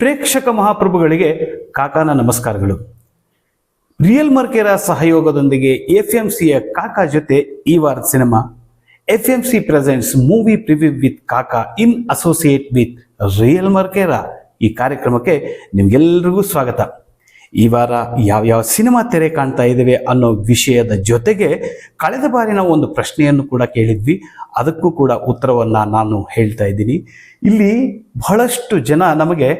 ಪ್ರೇಕ್ಷಕ ಮಹಾಪ್ರಭುಗಳಿಗೆ ಕಾಕಾನ ನಮಸ್ಕಾರಗಳು. ರಿಯಲ್ ಮರ್ಕೆರ ಸಹಯೋಗದೊಂದಿಗೆ ಎಫ್ ಎಂ ಸಿಯ ಕಾಕಾ ಜೊತೆ ಈ ವಾರದ cinema. F M C presents movie preview with Kaka in associate with real Mercara ಈ ಕಾರ್ಯಕ್ರಮಕ್ಕೆ ನಿಮ್ಗೆಲ್ರಿಗೂ ಸ್ವಾಗತ. ಈ ವಾರ ಯಾವ್ಯಾವ ಸಿನಿಮಾ ತೆರೆ ಕಾಣ್ತಾ ಇದ್ದೇವೆ ಅನ್ನೋ ವಿಷಯದ ಜೊತೆಗೆ ಕಳೆದ ಬಾರಿ ನಾವು ಒಂದು ಪ್ರಶ್ನೆಯನ್ನು ಕೂಡ ಕೇಳಿದ್ವಿ. ಅದಕ್ಕೂ ಕೂಡ ಉತ್ತರವನ್ನು ನಾನು ಹೇಳ್ತಾ ಇದ್ದೀನಿ. ಇಲ್ಲಿ ಬಹಳಷ್ಟು ಜನ ನಮಗೆ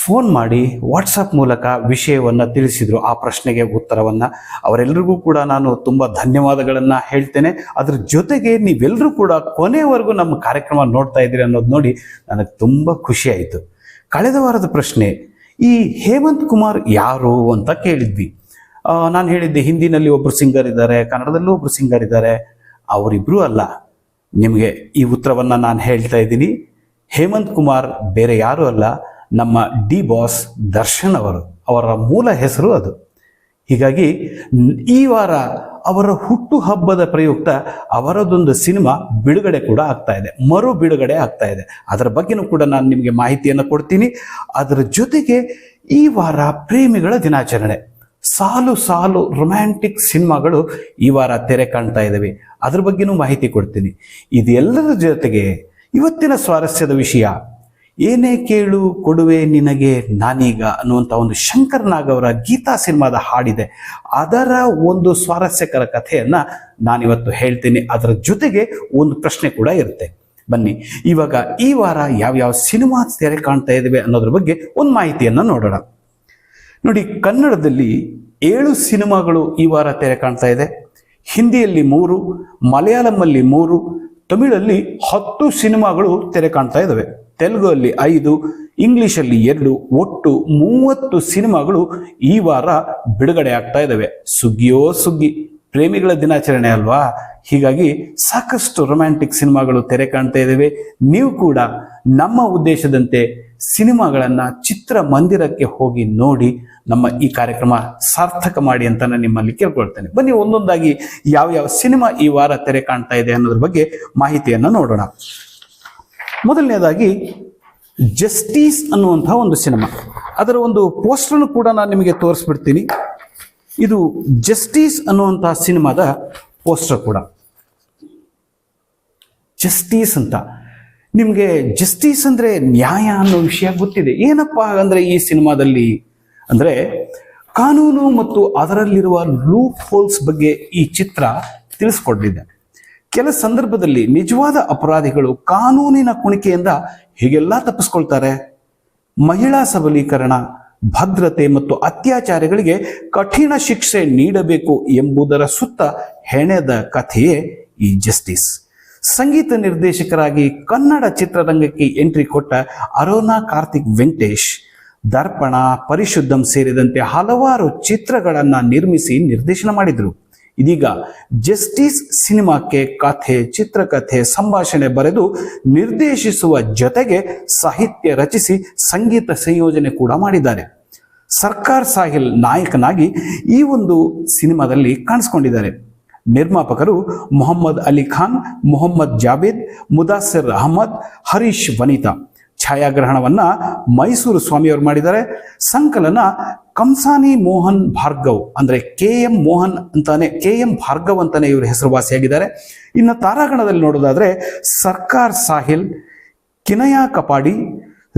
ಫೋನ್ ಮಾಡಿ ವಾಟ್ಸಪ್ ಮೂಲಕ ವಿಷಯವನ್ನು ತಿಳಿಸಿದರು. ಆ ಪ್ರಶ್ನೆಗೆ ಉತ್ತರವನ್ನು ಅವರೆಲ್ಲರಿಗೂ ಕೂಡ ನಾನು ತುಂಬ ಧನ್ಯವಾದಗಳನ್ನು ಹೇಳ್ತೇನೆ. ಅದ್ರ ಜೊತೆಗೆ ನೀವೆಲ್ಲರೂ ಕೂಡ ಕೊನೆಯವರೆಗೂ ನಮ್ಮ ಕಾರ್ಯಕ್ರಮ ನೋಡ್ತಾ ಇದ್ದೀರಿ ಅನ್ನೋದು ನೋಡಿ ನನಗೆ ತುಂಬ ಖುಷಿಯಾಯಿತು ಕಳೆದ ವಾರದ ಪ್ರಶ್ನೆ, ಈ ಹೇಮಂತ್ ಕುಮಾರ್ ಯಾರು ಅಂತ ಕೇಳಿದ್ವಿ. ನಾನು ಹೇಳಿದ್ದೆ, ಹಿಂದಿನಲ್ಲಿ ಒಬ್ಬರು ಸಿಂಗರ್ ಇದ್ದಾರೆ, ಕನ್ನಡದಲ್ಲೂ ಒಬ್ಬರು ಸಿಂಗರ್ ಇದ್ದಾರೆ. ಅವರಿಬ್ಬರೂ ಅಲ್ಲ. ನಿಮಗೆ ಈ ಉತ್ತರವನ್ನು ನಾನು ಹೇಳ್ತಾ ಇದ್ದೀನಿ. ಹೇಮಂತ್ ಕುಮಾರ್ ಬೇರೆ ಯಾರೂ ಅಲ್ಲ. ನಮ್ಮ ಡಿ ಬಾಸ್ ದರ್ಶನ್ ಅವರು, ಅವರ ಮೂಲ ಹೆಸರು ಅದು. ಹೀಗಾಗಿ, ಈ ವಾರ ಅವರ ಹುಟ್ಟು ಹಬ್ಬದ ಪ್ರಯುಕ್ತ ಅವರದೊಂದು ಸಿನಿಮಾ ಬಿಡುಗಡೆ ಕೂಡ ಆಗ್ತಾ ಇದೆ, ಮರು ಬಿಡುಗಡೆ ಆಗ್ತಾ ಇದೆ. ಅದರ ಬಗ್ಗೆನೂ ಕೂಡ ನಾನು ನಿಮಗೆ ಮಾಹಿತಿಯನ್ನು ಕೊಡ್ತೀನಿ. ಅದರ ಜೊತೆಗೆ ಈ ವಾರ ಪ್ರೇಮಿಗಳ ದಿನಾಚರಣೆ. ಸಾಲು ಸಾಲು ರೊಮ್ಯಾಂಟಿಕ್ ಸಿನಿಮಾಗಳು ಈ ವಾರ ತೆರೆ ಕಾಣ್ತಾ ಇದ್ದಾವೆ ಅದ್ರ ಬಗ್ಗೆನೂ ಮಾಹಿತಿ ಕೊಡ್ತೀನಿ. ಇದೆಲ್ಲರ ಜೊತೆಗೆ ಇವತ್ತಿನ ಸ್ವಾರಸ್ಯದ ವಿಷಯ ಏನೇ ಕೇಳು, ಕೊಡುವೆ ನಿನಗೆ ನಾನೀಗ ಅನ್ನುವಂಥ ಒಂದು ಶಂಕರ್ ನಾಗ್ ಅವರ ಗೀತಾ ಸಿನಿಮಾದ ಹಾಡಿದೆ. ಅದರ ಒಂದು ಸ್ವಾರಸ್ಯಕರ ಕಥೆಯನ್ನ ನಾನಿವತ್ತು ಹೇಳ್ತೀನಿ. ಅದರ ಜೊತೆಗೆ ಒಂದು ಪ್ರಶ್ನೆ ಕೂಡ ಇರುತ್ತೆ. ಬನ್ನಿ, ಇವಾಗ ಈ ವಾರ ಯಾವ್ಯಾವ ಸಿನಿಮಾ ತೆರೆ ಕಾಣ್ತಾ ಇದ್ದೇವೆ ಅನ್ನೋದ್ರ ಬಗ್ಗೆ ಒಂದು ಮಾಹಿತಿಯನ್ನು ನೋಡೋಣ. ನೋಡಿ, ಕನ್ನಡದಲ್ಲಿ ಏಳು ಸಿನಿಮಾಗಳು ಈ ವಾರ ತೆರೆ ಕಾಣ್ತಾ ಇದೆ. ಹಿಂದಿಯಲ್ಲಿ ಮೂರು ಮಲಯಾಳಂನಲ್ಲಿ ಮೂರು, ತಮಿಳಲ್ಲಿ ಹತ್ತು ಸಿನಿಮಾಗಳು ತೆರೆ ಕಾಣ್ತಾ ಇದ್ದಾವೆ ತೆಲುಗಲ್ಲಿ ಐದು, ಇಂಗ್ಲಿಷಲ್ಲಿ ಎರಡು, ಒಟ್ಟು ಮೂವತ್ತು ಸಿನಿಮಾಗಳು ಈ ವಾರ ಬಿಡುಗಡೆ ಆಗ್ತಾ ಇದ್ದಾವೆ ಸುಗ್ಗಿಯೋ ಸುಗ್ಗಿ, ಪ್ರೇಮಿಗಳ ದಿನಾಚರಣೆ ಅಲ್ವಾ? ಹೀಗಾಗಿ ಸಾಕಷ್ಟು ರೊಮ್ಯಾಂಟಿಕ್ ಸಿನಿಮಾಗಳು ತೆರೆ ಕಾಣ್ತಾ ಇದ್ದಾವೆ ನೀವು ಕೂಡ ನಮ್ಮ ಉದ್ದೇಶದಂತೆ ಸಿನಿಮಾಗಳನ್ನು ಚಿತ್ರ ಮಂದಿರಕ್ಕೆ ಹೋಗಿ ನೋಡಿ ನಮ್ಮ ಈ ಕಾರ್ಯಕ್ರಮ ಸಾರ್ಥಕ ಮಾಡಿ ಅಂತ ನಾನು ನಿಮ್ಮಲ್ಲಿ ಕೇಳ್ಕೊಳ್ತೇನೆ. ಬನ್ನಿ, ಒಂದೊಂದಾಗಿ ಯಾವ ಯಾವ ಸಿನಿಮಾ ಈ ವಾರ ತೆರೆ ಕಾಣ್ತಾ ಇದೆ ಅನ್ನೋದ್ರ ಬಗ್ಗೆ ಮಾಹಿತಿಯನ್ನು ನೋಡೋಣ. ಮೊದಲನೇದಾಗಿ ಜಸ್ಟಿಸ್ ಅನ್ನುವಂತಹ ಒಂದು ಸಿನಿಮಾ. ಅದರ ಒಂದು ಪೋಸ್ಟರ್ನು ಕೂಡ ನಾನು ನಿಮಗೆ ತೋರಿಸ್ಬಿಡ್ತೀನಿ. ಇದು ಜಸ್ಟಿಸ್ ಅನ್ನುವಂತಹ ಸಿನಿಮಾದ ಪೋಸ್ಟರ್ ಕೂಡ. ಜಸ್ಟಿಸ್ ಅಂತ. ನಿಮಗೆ ಜಸ್ಟಿಸ್ ಅಂದ್ರೆ ನ್ಯಾಯ ಅನ್ನೋ ವಿಷಯ ಗೊತ್ತಿದೆ. ಏನಪ್ಪಾ ಅಂದ್ರೆ ಈ ಸಿನಿಮಾದಲ್ಲಿ? ಅಂದ್ರೆ ಕಾನೂನು ಮತ್ತು ಅದರಲ್ಲಿರುವ ಲೂಪ್ ಹೋಲ್ಸ್ ಬಗ್ಗೆ ಈ ಚಿತ್ರ ತಿಳಿಸ್ಕೊಟ್ಟಿದೆ. ಕೆಲ ಸಂದರ್ಭದಲ್ಲಿ ನಿಜವಾದ ಅಪರಾಧಿಗಳು ಕಾನೂನಿನ ಕುಣಿಕೆಯಿಂದ ಹೀಗೆಲ್ಲ ತಪ್ಪಿಸ್ಕೊಳ್ತಾರೆ. ಮಹಿಳಾ ಸಬಲೀಕರಣ, ಭದ್ರತೆ ಮತ್ತು ಅತ್ಯಾಚಾರಗಳಿಗೆ ಕಠಿಣ ಶಿಕ್ಷೆ ನೀಡಬೇಕು ಎಂಬುದರ ಸುತ್ತ ಹೆಣೆದ ಕಥೆಯೇ ಈ ಜಸ್ಟಿಸ್. ಸಂಗೀತ ನಿರ್ದೇಶಕರಾಗಿ ಕನ್ನಡ ಚಿತ್ರರಂಗಕ್ಕೆ ಎಂಟ್ರಿ ಕೊಟ್ಟ ಅರೋನಾ ಕಾರ್ತಿಕ್ ವೆಂಕಟೇಶ್, ದರ್ಪಣ, ಪರಿಶುದ್ಧಂ ಸೇರಿದಂತೆ ಹಲವಾರು ಚಿತ್ರಗಳನ್ನು ನಿರ್ಮಿಸಿ ನಿರ್ದೇಶನ ಮಾಡಿದ್ರು. ಇದೀಗ ಜಸ್ಟಿಸ್ ಸಿನಿಮಾಕ್ಕೆ ಕಥೆ, ಚಿತ್ರಕಥೆ, ಸಂಭಾಷಣೆ ಬರೆದು ನಿರ್ದೇಶಿಸುವ ಜೊತೆಗೆ ಸಾಹಿತ್ಯ ರಚಿಸಿ ಸಂಗೀತ ಸಂಯೋಜನೆ ಕೂಡ ಮಾಡಿದ್ದಾರೆ. ಸರ್ಕಾರ್ ಸಾಹಿಲ್ ನಾಯಕನಾಗಿ ಈ ಒಂದು ಸಿನಿಮಾದಲ್ಲಿ ಕಾಣಿಸ್ಕೊಂಡಿದ್ದಾರೆ. ನಿರ್ಮಾಪಕರು ಮೊಹಮ್ಮದ್ ಅಲಿ ಖಾನ್, ಮೊಹಮ್ಮದ್ ಜಾವೇದ್ ಮುದಾಸಿರ್ ಅಹಮದ್, ಹರೀಶ್ ವನಿತಾ. ಛಾಯಾಗ್ರಹಣವನ್ನ ಮೈಸೂರು ಸ್ವಾಮಿಯವರು ಮಾಡಿದ್ದಾರೆ. ಸಂಕಲನ ಕಂಸಾನಿ ಮೋಹನ್ ಭಾರ್ಗವ್ ಅಂದ್ರೆ ಕೆ ಎಂ ಮೋಹನ್ ಅಂತಾನೆ, ಕೆ ಎಂ ಭಾರ್ಗವ್ ಅಂತಾನೆ ಇವರು ಹೆಸರುವಾಸಿಯಾಗಿದ್ದಾರೆ ಇನ್ನು ತಾರಾಗಣದಲ್ಲಿ ನೋಡೋದಾದ್ರೆ ಸರ್ಕಾರ್ ಸಾಹಿಲ್, ಕಿನಯಾ ಕಪಾಡಿ,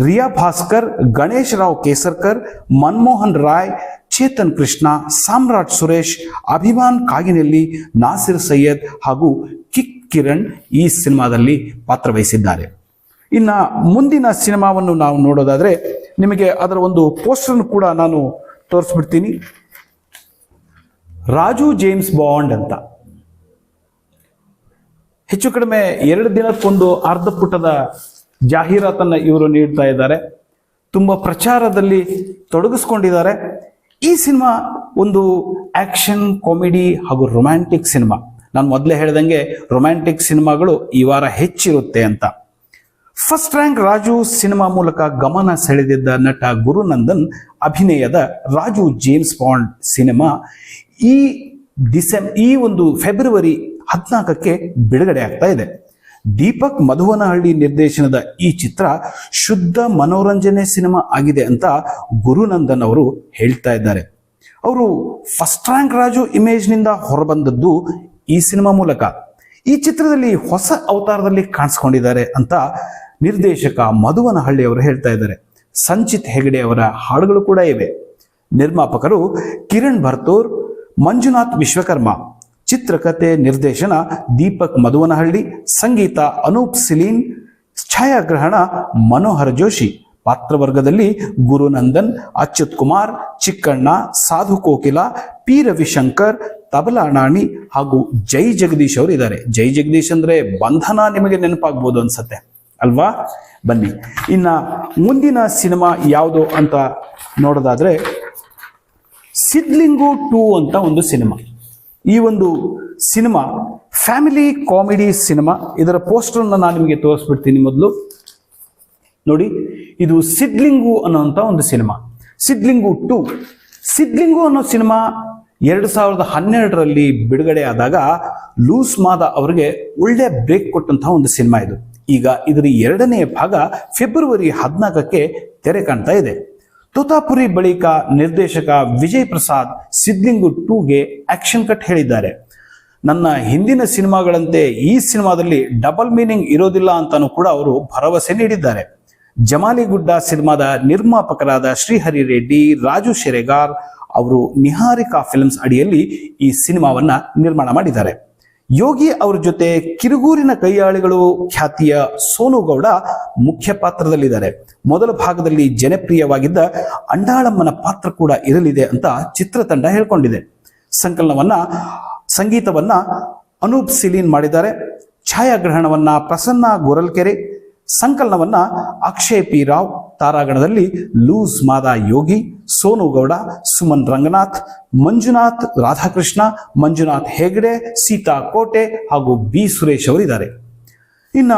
ರಿಯಾ ಭಾಸ್ಕರ್, ಗಣೇಶ್ ರಾವ್ ಕೇಸರ್ಕರ್, ಮನ್ಮೋಹನ್ ರಾಯ್, ಚೇತನ್ ಕೃಷ್ಣ, ಸಾಮ್ರಾಟ್ ಸುರೇಶ್, ಅಭಿಮಾನ್ ಕಾಗಿನೆಲ್ಲಿ, ನಾಸಿರ್ ಸೈಯದ್ ಹಾಗೂ ಕಿಕ್ ಕಿರಣ್ ಈ ಸಿನಿಮಾದಲ್ಲಿ ಪಾತ್ರವಹಿಸಿದ್ದಾರೆ ಇನ್ನ ಮುಂದಿನ ಸಿನಿಮಾವನ್ನು ನಾವು ನೋಡೋದಾದ್ರೆ ನಿಮಗೆ ಅದರ ಒಂದು ಪೋಸ್ಟರ್ ಕೂಡ ನಾನು ತೋರಿಸ್ಬಿಡ್ತೀನಿ. ರಾಜು ಜೇಮ್ಸ್ ಬಾಂಡ್ ಅಂತ. ಹೆಚ್ಚು ಕಡಿಮೆ ಎರಡು ದಿನಕ್ಕೊಂದು ಅರ್ಧ ಪುಟದ ಜಾಹೀರಾತನ್ನ ಇವರು ನೀಡ್ತಾ ಇದ್ದಾರೆ. ತುಂಬ ಪ್ರಚಾರದಲ್ಲಿ ತೊಡಗಿಸ್ಕೊಂಡಿದ್ದಾರೆ. ಈ ಸಿನಿಮಾ ಒಂದು ಆಕ್ಷನ್, ಕಾಮಿಡಿ ಹಾಗೂ ರೊಮ್ಯಾಂಟಿಕ್ ಸಿನಿಮಾ. ನಾನು ಮೊದಲೇ ಹೇಳ್ದಂಗೆ ರೊಮ್ಯಾಂಟಿಕ್ ಸಿನಿಮಾಗಳು ಈ ವಾರ ಹೆಚ್ಚಿರುತ್ತೆ ಅಂತ. ಫಸ್ಟ್ ರ್ಯಾಂಕ್ ರಾಜು ಸಿನಿಮಾ ಮೂಲಕ ಗಮನ ಸೆಳೆದಿದ್ದ ನಟ ಗುರುನಂದನ್ ಅಭಿನಯದ ರಾಜು ಜೇಮ್ಸ್ ಬಾಂಡ್ ಸಿನಿಮಾ ಈ ಡಿಸೆಂಬ್ ಈ ಒಂದು ಫೆಬ್ರವರಿ ಹದಿನಾಲ್ಕಕ್ಕೆ ಬಿಡುಗಡೆ ಆಗ್ತಾ ಇದೆ. ದೀಪಕ್ ಮಧುವನಹಳ್ಳಿ ನಿರ್ದೇಶನದ ಈ ಚಿತ್ರ ಶುದ್ಧ ಮನೋರಂಜನೆ ಸಿನಿಮಾ ಆಗಿದೆ ಅಂತ ಗುರುನಂದನ್ ಅವರು ಹೇಳ್ತಾ ಇದ್ದಾರೆ. ಅವರು ಫಸ್ಟ್ ರ್ಯಾಂಕ್ ರಾಜು ಇಮೇಜ್ನಿಂದ ಹೊರಬಂದದ್ದು ಈ ಸಿನಿಮಾ ಮೂಲಕ. ಈ ಚಿತ್ರದಲ್ಲಿ ಹೊಸ ಅವತಾರದಲ್ಲಿ ಕಾಣಿಸ್ಕೊಂಡಿದ್ದಾರೆ ಅಂತ ನಿರ್ದೇಶಕ ಮಧುವನಹಳ್ಳಿ ಅವರು ಹೇಳ್ತಾ ಇದ್ದಾರೆ. ಸಂಚಿತ್ ಹೆಗಡೆ ಅವರ ಹಾಡುಗಳು ಕೂಡ ಇವೆ. ನಿರ್ಮಾಪಕರು ಕಿರಣ್ ಭರ್ತೂರ್, ಮಂಜುನಾಥ್ ವಿಶ್ವಕರ್ಮ ಚಿತ್ರಕಥೆ ನಿರ್ದೇಶನ ದೀಪಕ್ ಮಧುವನಹಳ್ಳಿ, ಸಂಗೀತ ಅನೂಪ್ ಸಿಲೀನ್ ಛಾಯಾಗ್ರಹಣ ಮನೋಹರ್ ಜೋಶಿ, ಪಾತ್ರವರ್ಗದಲ್ಲಿ ಗುರುನಂದನ್, ಅಚ್ಯುತ್ ಕುಮಾರ್, ಚಿಕ್ಕಣ್ಣ, ಸಾಧು ಕೋಕಿಲ, ಪಿ ರವಿಶಂಕರ್, ತಬಲಾ ನಾಣಿ ಹಾಗೂ ಜೈ ಜಗದೀಶ್ ಅವರು ಇದ್ದಾರೆ. ಜೈ ಜಗದೀಶ್ ಅಂದ್ರೆ ಬಂಧನ ನಿಮಗೆ ನೆನಪಾಗ್ಬೋದು ಅನ್ಸತ್ತೆ. ಅಲ್ವಾ? ಬನ್ನಿ. ಇನ್ನ ಮುಂದಿನ ಸಿನಿಮಾ ಯಾವುದು ಅಂತ ನೋಡೋದಾದ್ರೆ ಸಿದ್ಲಿಂಗು ಟೂ ಅಂತ ಒಂದು ಸಿನಿಮಾ. ಈ ಒಂದು ಸಿನಿಮಾ ಫ್ಯಾಮಿಲಿ ಕಾಮಿಡಿ ಸಿನಿಮಾ. ಇದರ ಪೋಸ್ಟರ್ನ ನಾನು ನಿಮಗೆ ತೋರಿಸ್ಬಿಡ್ತೀನಿ ಮೊದಲು. ನೋಡಿ, ಇದು ಸಿದ್ಲಿಂಗು ಅನ್ನೋಂಥ ಒಂದು ಸಿನಿಮಾ. ಸಿದ್ಲಿಂಗು ಟು. ಸಿದ್ಲಿಂಗು ಅನ್ನೋ ಸಿನಿಮಾ ಎರಡು ಸಾವಿರದ ಹನ್ನೆರಡರಲ್ಲಿ ಬಿಡುಗಡೆ ಆದಾಗ ಲೂಸ್ ಮಾದ ಅವರಿಗೆ ಒಳ್ಳೆ ಬ್ರೇಕ್ ಕೊಟ್ಟಂತಹ ಒಂದು ಸಿನಿಮಾ ಇದು. ಈಗ ಇದರ ಎರಡನೇ ಭಾಗ ಫೆಬ್ರವರಿ ಹದಿನಾಲ್ಕಕ್ಕೆ ತೆರೆ ಕಾಣ್ತಾ ಇದೆ. ತೋತಾಪುರಿ ಬಳಿಕ ನಿರ್ದೇಶಕ ವಿಜಯ್ ಪ್ರಸಾದ್ ಸಿದ್ಲಿಂಗು ಟೂಗೆ ಆಕ್ಷನ್ ಕಟ್ ಹೇಳಿದ್ದಾರೆ. ನನ್ನ ಹಿಂದಿನ ಸಿನಿಮಾಗಳಂತೆ ಈ ಸಿನಿಮಾದಲ್ಲಿ ಡಬಲ್ ಮೀನಿಂಗ್ ಇರೋದಿಲ್ಲ ಅಂತಾನು ಕೂಡ ಅವರು ಭರವಸೆ ನೀಡಿದ್ದಾರೆ. ಜಮಾಲಿ ಗುಡ್ಡ ಸಿನಿಮಾದ ನಿರ್ಮಾಪಕರಾದ ಶ್ರೀಹರಿ ರೆಡ್ಡಿ, ರಾಜು ಶೆರೆಗಾರ್ ಅವರು ನಿಹಾರಿಕಾ ಫಿಲ್ಮ್ಸ್ ಅಡಿಯಲ್ಲಿ ಈ ಸಿನಿಮಾವನ್ನ ನಿರ್ಮಾಣ ಮಾಡಿದ್ದಾರೆ. ಯೋಗಿ ಅವರ ಜೊತೆ ಕಿರುಗೂರಿನ ಕೈಯಾಳಿಗಳು ಖ್ಯಾತಿಯ ಸೋನುಗೌಡ ಮುಖ್ಯ ಪಾತ್ರದಲ್ಲಿದ್ದಾರೆ. ಮೊದಲ ಭಾಗದಲ್ಲಿ ಜನಪ್ರಿಯವಾಗಿದ್ದ ಅಂಡಾಳಮ್ಮನ ಪಾತ್ರ ಕೂಡ ಇರಲಿದೆ ಅಂತ ಚಿತ್ರತಂಡ ಹೇಳ್ಕೊಂಡಿದೆ. ಸಂಕಲನವನ್ನ, ಸಂಗೀತವನ್ನ ಅನೂಪ್ ಸಿಲೀನ್ ಮಾಡಿದ್ದಾರೆ. ಛಾಯಾಗ್ರಹಣವನ್ನ ಪ್ರಸನ್ನ ಗೊರಲ್ಕೆರೆ, ಸಂಕಲನವನ್ನ ಅಕ್ಷಯ್ ಪಿ ರಾವ್, ತಾರಾಗಣದಲ್ಲಿ ಲೂಸ್ ಮಾದ ಯೋಗಿ ಸೋನು ಗೌಡ, ಸುಮನ್ ರಂಗನಾಥ್, ಮಂಜುನಾಥ್ ರಾಧಾಕೃಷ್ಣ, ಮಂಜುನಾಥ್ ಹೆಗ್ಡೆ, ಸೀತಾ ಕೋಟೆ ಹಾಗೂ ಬಿ ಸುರೇಶ್ ಅವರಿದ್ದಾರೆ. ಇನ್ನ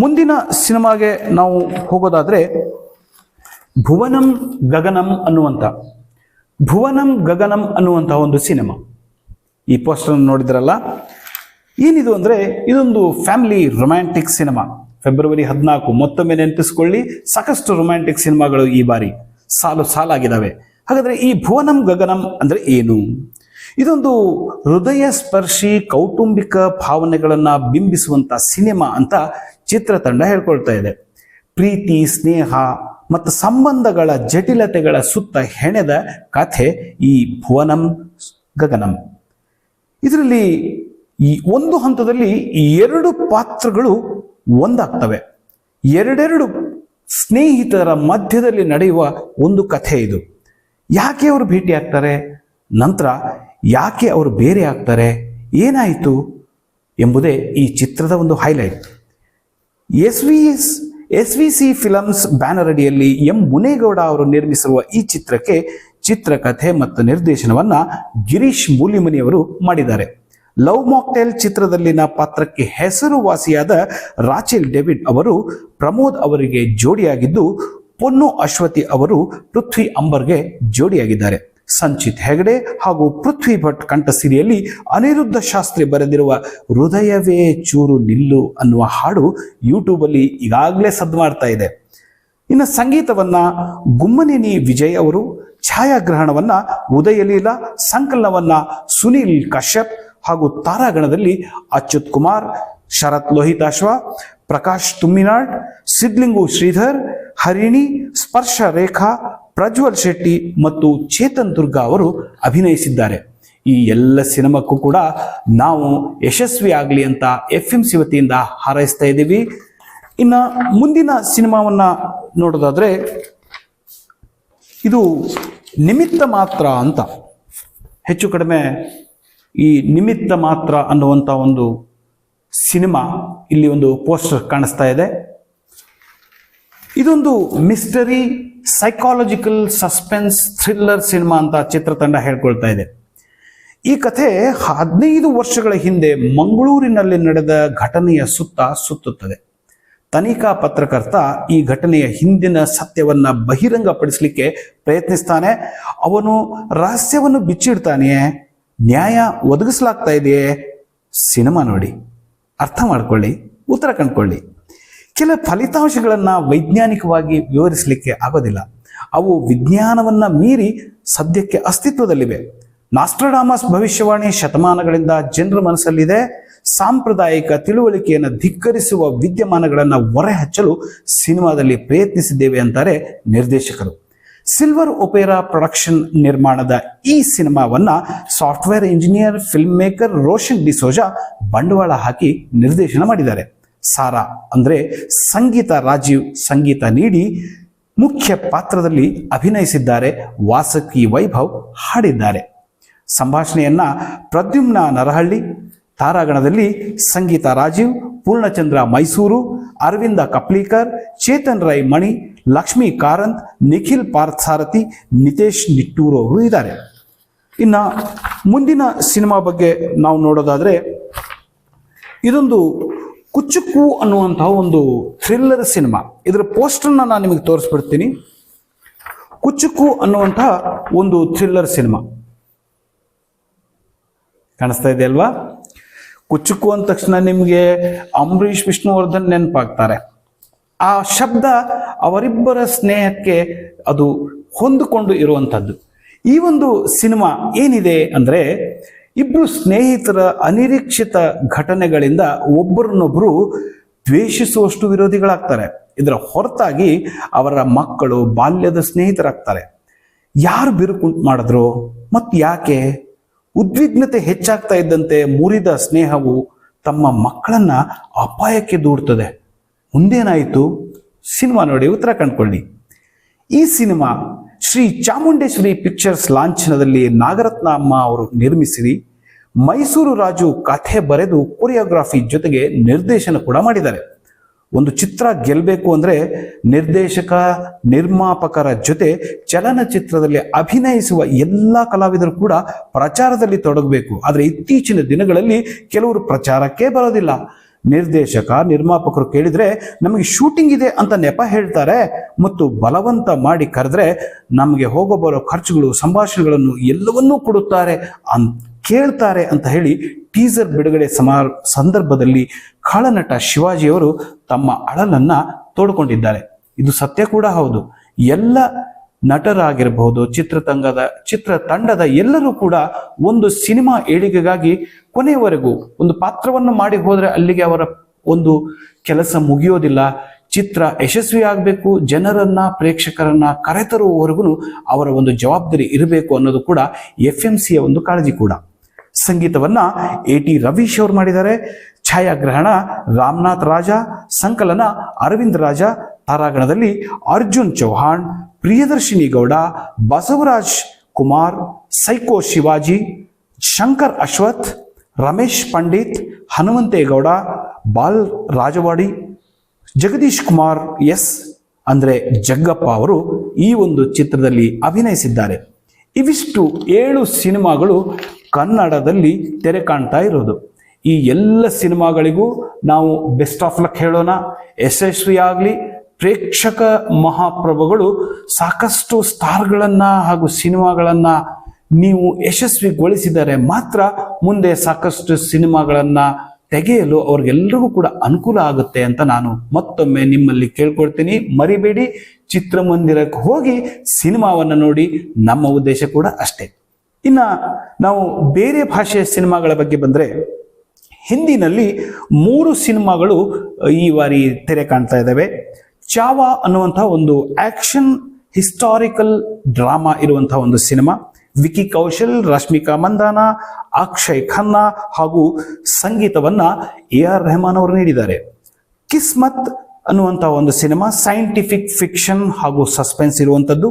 ಮುಂದಿನ ಸಿನಿಮಾಗೆ ನಾವು ಹೋಗೋದಾದ್ರೆ ಭುವನಂ ಗಗನಂ ಅನ್ನುವಂಥ ಭುವನಂ ಗಗನಂ ಅನ್ನುವಂತಹ ಒಂದು ಸಿನಿಮಾ. ಈ ಪೋಸ್ಟರ್ ನೋಡಿದ್ರಲ್ಲ? ಏನಿದು ಅಂದ್ರೆ ಇದೊಂದು ಫ್ಯಾಮಿಲಿ ರೊಮ್ಯಾಂಟಿಕ್ ಸಿನಿಮಾ ಫೆಬ್ರವರಿ ಹದಿನಾಲ್ಕು, ಮತ್ತೊಮ್ಮೆ ನೆನಪಿಸ್ಕೊಳ್ಳಿ, ಸಾಕಷ್ಟು ರೊಮ್ಯಾಂಟಿಕ್ ಸಿನಿಮಾಗಳು ಈ ಬಾರಿ. ಸಾಲು ಸಾಲಾಗಿದ್ದಾವೆ. ಹಾಗಾದ್ರೆ ಈ ಭುವನಂ ಗಗನಂ ಅಂದ್ರೆ ಏನು? ಇದೊಂದು ಹೃದಯ ಸ್ಪರ್ಶಿ ಕೌಟುಂಬಿಕ ಭಾವನೆಗಳನ್ನು ಬಿಂಬಿಸುವಂತ ಸಿನಿಮಾ ಅಂತ ಚಿತ್ರತಂಡ ಹೇಳ್ಕೊಳ್ತಾ ಇದೆ. ಪ್ರೀತಿ, ಸ್ನೇಹ ಮತ್ತು ಸಂಬಂಧಗಳ ಜಟಿಲತೆಗಳ ಸುತ್ತ ಹೆಣೆದ ಕಥೆ ಈ ಭುವನಂ ಗಗನಂ. ಇದರಲ್ಲಿ ಈ ಒಂದು ಹಂತದಲ್ಲಿ ಎರಡು ಪಾತ್ರಗಳು ಒಂದಾಗ್ತವೆ. ಎರಡೆರಡು ಸ್ನೇಹಿತರ ಮಧ್ಯದಲ್ಲಿ ನಡೆಯುವ ಒಂದು ಕಥೆ ಇದು. ಯಾಕೆ ಅವರು ಭೇಟಿ ಆಗ್ತಾರೆ? ನಂತರ ಯಾಕೆ ಅವರು ಬೇರೆ ಆಗ್ತಾರೆ? ಏನಾಯಿತು ಎಂಬುದೇ ಈ ಚಿತ್ರದ ಒಂದು highlight. S V S S V C films banner ಅಡಿಯಲ್ಲಿ ಎಂ ಮುನೇಗೌಡ ಅವರು ನಿರ್ಮಿಸಿರುವ ಈ ಚಿತ್ರಕ್ಕೆ ಚಿತ್ರಕಥೆ ಮತ್ತು ನಿರ್ದೇಶನವನ್ನ ಗಿರೀಶ್ ಮೂಲಿಮನಿ ಅವರು ಮಾಡಿದ್ದಾರೆ. ಲವ್ ಮಾಕ್ಟೇಲ್ ಚಿತ್ರದಲ್ಲಿನ ಪಾತ್ರಕ್ಕೆ ಹೆಸರುವಾಸಿಯಾದ ರಾಚೆಲ್ ಡೆವಿಡ್ ಅವರು ಪ್ರಮೋದ್ ಅವರಿಗೆ ಜೋಡಿಯಾಗಿದ್ದು, ಪೊನ್ನು ಅಶ್ವತಿ ಅವರು ಪೃಥ್ವಿ ಅಂಬರ್ಗೆ ಜೋಡಿಯಾಗಿದ್ದಾರೆ. ಸಂಚಿತ್ ಹೆಗಡೆ ಹಾಗೂ ಪೃಥ್ವಿ ಭಟ್ ಕಂಠಸಿರಿಯಲ್ಲಿ ಅನಿರುದ್ಧ ಶಾಸ್ತ್ರಿ ಬರೆದಿರುವ ಹೃದಯವೇ ಚೂರು ನಿಲ್ಲು ಅನ್ನುವ ಹಾಡು ಯೂಟ್ಯೂಬಲ್ಲಿ ಈಗಾಗಲೇ ಸದ್ದು ಮಾಡ್ತಾ ಇದೆ. ಇನ್ನು ಸಂಗೀತವನ್ನ ಗುಮ್ಮನಿನಿ ವಿಜಯ್ ಅವರು, ಛಾಯಾಗ್ರಹಣವನ್ನ ಉದಯಲೀಲಾ, ಸಂಕಲನವನ್ನ ಸುನೀಲ್ ಕಶ್ಯಪ್ ಹಾಗೂ ತಾರಾಗಣದಲ್ಲಿ ಅಚ್ಯುತ್ ಕುಮಾರ್, ಶರತ್ ಲೋಹಿತಾಶ್ವ ಪ್ರಕಾಶ್ ತುಮ್ಮಿನಾಳ್ ಸಿದ್ಲಿಂಗು ಶ್ರೀಧರ್, ಹರಿಣಿ, ಸ್ಪರ್ಶ ರೇಖಾ, ಪ್ರಜ್ವಲ್ ಶೆಟ್ಟಿ ಮತ್ತು ಚೇತನ್ ದುರ್ಗಾ ಅವರು ಅಭಿನಯಿಸಿದ್ದಾರೆ. ಈ ಎಲ್ಲ ಸಿನಿಮಾಕ್ಕೂ ಕೂಡ ನಾವು ಯಶಸ್ವಿ ಆಗಲಿ ಅಂತ ಎಫ್ ಎಂ ಸಿ ವತಿಯಿಂದ ಹಾರೈಸ್ತಾ ಇದ್ದೀವಿ. ಇನ್ನು ಮುಂದಿನ ಸಿನಿಮಾವನ್ನ ನೋಡೋದಾದ್ರೆ ಇದು ನಿಮಿತ್ತ ಮಾತ್ರ ಅಂತ. ಹೆಚ್ಚು ಕಡಿಮೆ ಈ ನಿಮಿತ್ತ ಮಾತ್ರ ಅನ್ನುವಂಥ ಒಂದು ಸಿನಿಮಾ ಇಲ್ಲಿ ಒಂದು ಪೋಸ್ಟರ್ ಕಾಣಿಸ್ತಾ ಇದೆ. ಇದೊಂದು mystery psychological suspense thriller cinema ಅಂತ ಚಿತ್ರತಂಡ ಹೇಳ್ಕೊಳ್ತಾ ಇದೆ. ಈ ಕಥೆ ಹದಿನೈದು ವರ್ಷಗಳ ಹಿಂದೆ ಮಂಗಳೂರಿನಲ್ಲಿ ನಡೆದ ಘಟನೆಯ ಸುತ್ತ ಸುತ್ತುತ್ತದೆ. ತನಿಖಾ ಪತ್ರಕರ್ತ ಈ ಘಟನೆಯ ಹಿಂದಿನ ಸತ್ಯವನ್ನ ಬಹಿರಂಗಪಡಿಸಲಿಕ್ಕೆ ಪ್ರಯತ್ನಿಸ್ತಾನೆ. ಅವನು ರಹಸ್ಯವನ್ನು ಬಿಚ್ಚಿಡ್ತಾನೆಯೇ? ನ್ಯಾಯ ಒದಗಿಸಲಾಗ್ತಾ ಇದೆಯೇ? ಸಿನಿಮಾ ನೋಡಿ. ಅರ್ಥ ಮಾಡ್ಕೊಳ್ಳಿ. ಉತ್ತರ ಕಂಡುಕೊಳ್ಳಿ. ಕೆಲ ಫಲಿತಾಂಶಗಳನ್ನು ವೈಜ್ಞಾನಿಕವಾಗಿ ವಿವರಿಸಲಿಕ್ಕೆ ಆಗೋದಿಲ್ಲ. ಅವು ವಿಜ್ಞಾನವನ್ನ ಮೀರಿ ಸದ್ಯಕ್ಕೆ ಅಸ್ತಿತ್ವದಲ್ಲಿವೆ. ನಾಸ್ಟ್ರಡಾಮಸ್ ಭವಿಷ್ಯವಾಣಿ ಶತಮಾನಗಳಿಂದ ಜನರ ಮನಸ್ಸಲ್ಲಿದೆ. ಸಾಂಪ್ರದಾಯಿಕ ತಿಳುವಳಿಕೆಯನ್ನು ಧಿಕ್ಕರಿಸುವ ವಿದ್ಯಮಾನಗಳನ್ನು ಹೊರಹಚ್ಚಲು ಸಿನಿಮಾದಲ್ಲಿ ಪ್ರಯತ್ನಿಸಿದ್ದೇವೆ ಅಂತಾರೆ ನಿರ್ದೇಶಕರು. ಸಿಲ್ವರ್ ಒಪೇರಾ ಪ್ರೊಡಕ್ಷನ್ ನಿರ್ಮಾಣದ ಈ ಸಿನಿಮಾವನ್ನ software engineer film maker Roshan D'Souza ಬಂಡವಾಳ ಹಾಕಿ ನಿರ್ದೇಶನ ಮಾಡಿದ್ದಾರೆ. ಸಾರಾ ಅಂದ್ರೆ ಸಂಗೀತ, ರಾಜೀವ್ ಸಂಗೀತ ನೀಡಿ ಮುಖ್ಯ ಪಾತ್ರದಲ್ಲಿ ಅಭಿನಯಿಸಿದ್ದಾರೆ ವಾಸಕಿ ವೈಭವ್ ಹಾಡಿದ್ದಾರೆ. ಸಂಭಾಷಣೆಯನ್ನ ಪ್ರದ್ಯುಮ್ನ ನರಹಳ್ಳಿ, ತಾರಾಗಣದಲ್ಲಿ ಸಂಗೀತ ರಾಜೀವ್ ಪೂರ್ಣಚಂದ್ರ ಮೈಸೂರು, ಅರವಿಂದ ಕಪ್ಲೀಕರ್, ಚೇತನ್ ರೈ ಮಣಿ, ಲಕ್ಷ್ಮೀ ಕಾರಂತ್, ನಿಖಿಲ್ ಪಾರ್ಥಸಾರಥಿ, ನಿತೇಶ್ ನಿಟ್ಟೂರು ಅವರು ಇದ್ದಾರೆ. ಇನ್ನ ಮುಂದಿನ ಸಿನಿಮಾ ಬಗ್ಗೆ ನಾವು ನೋಡೋದಾದ್ರೆ ಇದೊಂದು ಕುಚ್ಚುಕು ಅನ್ನುವಂತಹ ಒಂದು ಥ್ರಿಲ್ಲರ್ ಸಿನಿಮಾ. ಇದರ ಪೋಸ್ಟರ್ನ ನಾನು ನಿಮಗೆ ತೋರಿಸ್ಬಿಡ್ತೀನಿ. ಕುಚ್ಚುಕು ಅನ್ನುವಂತಹ ಒಂದು ಥ್ರಿಲ್ಲರ್ ಸಿನಿಮಾ. ಕಾಣಿಸ್ತಾ ಇದೆ ಅಲ್ವಾ? ಕುಚ್ಚುಕು ಅಂದ ತಕ್ಷಣ ನಿಮಗೆ ಅಂಬರೀಷ್ ವಿಷ್ಣುವರ್ಧನ್ ನೆನಪಾಗ್ತಾರೆ. ಆ ಶಬ್ದ ಅವರಿಬ್ಬರ ಸ್ನೇಹಕ್ಕೆ ಅದು ಹೊಂದಿಕೊಂಡು ಇರುವಂಥದ್ದು. ಈ ಒಂದು ಸಿನಿಮಾ ಏನಿದೆ ಅಂದ್ರೆ ಇಬ್ಬರು ಸ್ನೇಹಿತರ ಅನಿರೀಕ್ಷಿತ ಘಟನೆಗಳಿಂದ ಒಬ್ಬರನ್ನೊಬ್ಬರು ದ್ವೇಷಿಸುವಷ್ಟು ವಿರೋಧಿಗಳಾಗ್ತಾರೆ. ಇದರ ಹೊರತಾಗಿ ಅವರ ಮಕ್ಕಳು ಬಾಲ್ಯದ ಸ್ನೇಹಿತರಾಗ್ತಾರೆ. ಯಾರು ಬಿರುಕುಂಟು ಮಾಡಿದ್ರು ಮತ್ತು ಯಾಕೆ? ಉದ್ವಿಗ್ನತೆ ಹೆಚ್ಚಾಗ್ತಾ ಇದ್ದಂತೆ ಮುರಿದ ಸ್ನೇಹವು ತಮ್ಮ ಮಕ್ಕಳನ್ನ ಅಪಾಯಕ್ಕೆ ದೂಡ್ತದೆ. ಮುಂದೇನಾಯಿತು? ಸಿನಿಮಾ ನೋಡಿ ಉತ್ತರ ಕಂಡ್ಕೊಳ್ಳಿ. ಈ ಸಿನಿಮಾ ಶ್ರೀ ಚಾಮುಂಡೇಶ್ವರಿ ಪಿಕ್ಚರ್ಸ್ ಲಾಂಛನದಲ್ಲಿ ನಾಗರತ್ನ ಅಮ್ಮ ಅವರು ನಿರ್ಮಿಸಿರಿ. ಮೈಸೂರು ರಾಜು ಕಥೆ ಬರೆದು ಕೊರಿಯೋಗ್ರಫಿ ಜೊತೆಗೆ ನಿರ್ದೇಶನ ಕೂಡ ಮಾಡಿದ್ದಾರೆ. ಒಂದು ಚಿತ್ರ ಗೆಲ್ಲಬೇಕು ಅಂದರೆ ನಿರ್ದೇಶಕ, ನಿರ್ಮಾಪಕರ ಜೊತೆ ಚಲನಚಿತ್ರದಲ್ಲಿ ಅಭಿನಯಿಸುವ ಎಲ್ಲ ಕಲಾವಿದರು ಕೂಡ ಪ್ರಚಾರದಲ್ಲಿ ತೊಡಗಬೇಕು. ಆದರೆ ಇತ್ತೀಚಿನ ದಿನಗಳಲ್ಲಿ ಕೆಲವರು ಪ್ರಚಾರಕ್ಕೆ ಬರೋದಿಲ್ಲ. ನಿರ್ದೇಶಕ, ನಿರ್ಮಾಪಕರು ಕೇಳಿದರೆ, ನಮಗೆ ಶೂಟಿಂಗ್ ಇದೆ ಅಂತ ನೆಪ ಹೇಳ್ತಾರೆ. ಮತ್ತು ಬಲವಂತ ಮಾಡಿ ಕರೆದ್ರೆ, ನಮಗೆ ಹೋಗೋ ಬರೋ ಖರ್ಚುಗಳು, ಸಂಭಾಷಣೆಗಳನ್ನು ಎಲ್ಲವನ್ನೂ ಕೊಡುತ್ತಾರೆ ಅಂತ. ಕೇಳ್ತಾರೆ ಅಂತ ಹೇಳಿ ಟೀಸರ್ ಬಿಡುಗಡೆ ಸಮಾರ, ಸಂದರ್ಭದಲ್ಲಿ ಖಳನಟ ಶಿವಾಜಿಯವರು ತಮ್ಮ ಅಳಲನ್ನ ತೋಡ್ಕೊಂಡಿದ್ದಾರೆ. ಇದು ಸತ್ಯ ಕೂಡ ಹೌದು. ಎಲ್ಲ ನಟರಾಗಿರಬಹುದು, ಚಿತ್ರತಂಗದ ಚಿತ್ರ ತಂಡದ ಎಲ್ಲರೂ ಕೂಡ ಒಂದು ಸಿನಿಮಾ ಏಳಿಗೆಗಾಗಿ ಕೊನೆಯವರೆಗೂ ಒಂದು ಪಾತ್ರವನ್ನು ಮಾಡಿ ಹೋದರೆ ಅಲ್ಲಿಗೆ ಅವರ ಒಂದು ಕೆಲಸ ಮುಗಿಯೋದಿಲ್ಲ. ಚಿತ್ರ ಯಶಸ್ವಿ ಆಗಬೇಕು, ಜನರನ್ನ, ಪ್ರೇಕ್ಷಕರನ್ನ ಕರೆತರುವವರೆಗೂ ಅವರ ಒಂದು ಜವಾಬ್ದಾರಿ ಇರಬೇಕು ಅನ್ನೋದು ಕೂಡ ಎಫ್ ಎಂ ಸಿಯ ಒಂದು ಕಾಳಜಿ ಕೂಡ. ಸಂಗೀತವನ್ನ ಎ ಟಿ ರವೀಶ್ ಅವರು ಮಾಡಿದ್ದಾರೆ. ಛಾಯಾಗ್ರಹಣ ರಾಮನಾಥ್ ರಾಜ, ಸಂಕಲನ ಅರವಿಂದ್ ರಾಜ, ತಾರಾಗಣದಲ್ಲಿ ಅರ್ಜುನ್ ಚೌಹಾಣ್, ಪ್ರಿಯದರ್ಶಿನಿ ಗೌಡ, ಬಸವರಾಜ್ ಕುಮಾರ್, ಸೈಕೋ ಶಿವಾಜಿ, ಶಂಕರ್ ಅಶ್ವಥ್, ರಮೇಶ್ ಪಂಡಿತ್ ಹನುಮಂತೇಗೌಡ ಬಾಲ್ ರಾಜವಾಡಿ, ಜಗದೀಶ್ ಕುಮಾರ್ ಎಸ್ ಅಂದ್ರೆ ಜಗ್ಗಪ್ಪ ಅವರು ಈ ಒಂದು ಚಿತ್ರದಲ್ಲಿ ಅಭಿನಯಿಸಿದ್ದಾರೆ. ಇವಿಷ್ಟು ಏಳು ಸಿನಿಮಾಗಳು ಕನ್ನಡದಲ್ಲಿ ತೆರೆ ಕಾಣ್ತಾ ಇರೋದು. ಈ ಎಲ್ಲ ಸಿನಿಮಾಗಳಿಗೂ ನಾವು ಬೆಸ್ಟ್ ಆಫ್ ಲಕ್ ಹೇಳೋಣ. ಯಶಸ್ವಿಯಾಗಲಿ ಪ್ರೇಕ್ಷಕ ಮಹಾಪ್ರಭುಗಳು ಸಾಕಷ್ಟು ಸ್ಟಾರ್ಗಳನ್ನು ಹಾಗೂ ಸಿನಿಮಾಗಳನ್ನು ನೀವು ಯಶಸ್ವಿಗೊಳಿಸಿದರೆ ಮಾತ್ರ ಮುಂದೆ ಸಾಕಷ್ಟು ಸಿನಿಮಾಗಳನ್ನ ತೆಗೆಯಲು ಅವ್ರಿಗೆಲ್ಲರಿಗೂ ಕೂಡ ಅನುಕೂಲ ಆಗುತ್ತೆ ಅಂತ ನಾನು ಮತ್ತೊಮ್ಮೆ ನಿಮ್ಮಲ್ಲಿ ಕೇಳ್ಕೊಳ್ತೀನಿ. ಮರಿಬೇಡಿ, ಚಿತ್ರಮಂದಿರಕ್ಕೆ ಹೋಗಿ ಸಿನಿಮಾವನ್ನು ನೋಡಿ, ನಮ್ಮ ಉದ್ದೇಶ ಕೂಡ ಅಷ್ಟೇ. ಇನ್ನ ನಾವು ಬೇರೆ ಭಾಷೆಯ ಸಿನಿಮಾಗಳ ಬಗ್ಗೆ ಬಂದರೆ, ಹಿಂದಿನಲ್ಲಿ ಮೂರು ಸಿನಿಮಾಗಳು ಈ ಬಾರಿ ತೆರೆ ಕಾಣ್ತಾ ಇದ್ದಾವೆ. ಚಾವಾ ಅನ್ನುವಂಥ ಒಂದು ಆಕ್ಷನ್ ಹಿಸ್ಟಾರಿಕಲ್ ಡ್ರಾಮಾ ಇರುವಂತಹ ಒಂದು ಸಿನಿಮಾ. ವಿಕಿ ಕೌಶಲ್, ರಶ್ಮಿಕಾ ಮಂದಾನ, ಅಕ್ಷಯ್ ಖನ್ನಾ ಹಾಗೂ ಸಂಗೀತವನ್ನ ಎ ಆರ್ ರೆಹಮಾನ್ ಅವರು ನೀಡಿದ್ದಾರೆ. ಕಿಸ್ಮತ್ ಅನ್ನುವಂತಹ ಒಂದು ಸಿನಿಮಾ ಸೈಂಟಿಫಿಕ್ ಫಿಕ್ಷನ್ ಹಾಗೂ ಸಸ್ಪೆನ್ಸ್ ಇರುವಂಥದ್ದು